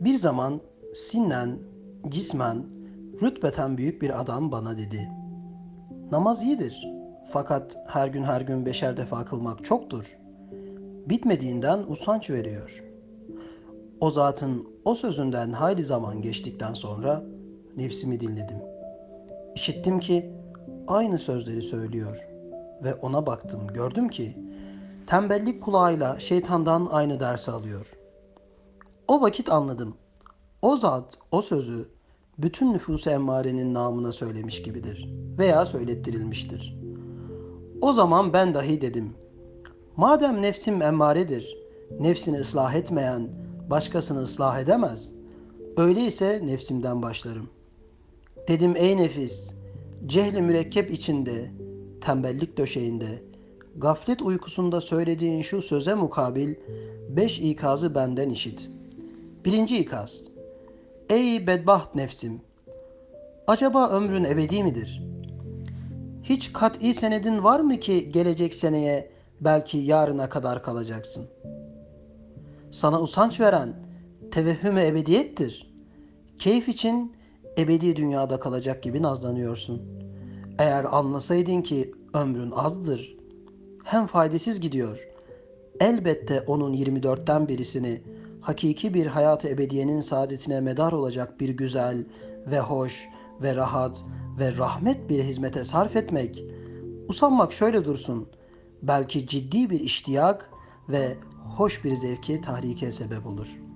Bir zaman sinnen, cismen, rütbeten büyük bir adam bana dedi. Namaz iyidir. Fakat her gün her gün beşer defa kılmak çoktur. Bitmediğinden usanç veriyor. O zatın o sözünden hayli zaman geçtikten sonra nefsimi dinledim. İşittim ki aynı sözleri söylüyor ve ona baktım gördüm ki tembellik kulağıyla şeytandan aynı dersi alıyor. O vakit anladım. O zat o sözü bütün nüfus-u emmarenin namına söylemiş gibidir veya söylettirilmiştir. O zaman ben dahi dedim. Madem nefsim emmaredir, nefsini ıslah etmeyen başkasını ıslah edemez. Öyleyse nefsimden başlarım. Dedim ey nefis, cehli mürekkep içinde, tembellik döşeğinde, gaflet uykusunda söylediğin şu söze mukabil beş ikazı benden işit. Birinci ikaz. Ey bedbaht nefsim! Acaba ömrün ebedi midir? Hiç kat'i senedin var mı ki gelecek seneye belki yarına kadar kalacaksın? Sana usanç veren tevehhüm-i ebediyettir. Keyif için ebedi dünyada kalacak gibi nazlanıyorsun. Eğer anlasaydın ki ömrün azdır, hem faydasız gidiyor. Elbette onun 24'ten birisini hakiki bir hayat-ı ebediyenin saadetine medar olacak bir güzel ve hoş ve rahat ve rahmet bir hizmete sarf etmek, usanmak şöyle dursun, belki ciddi bir iştiyak ve hoş bir zevki tahrike sebep olur.''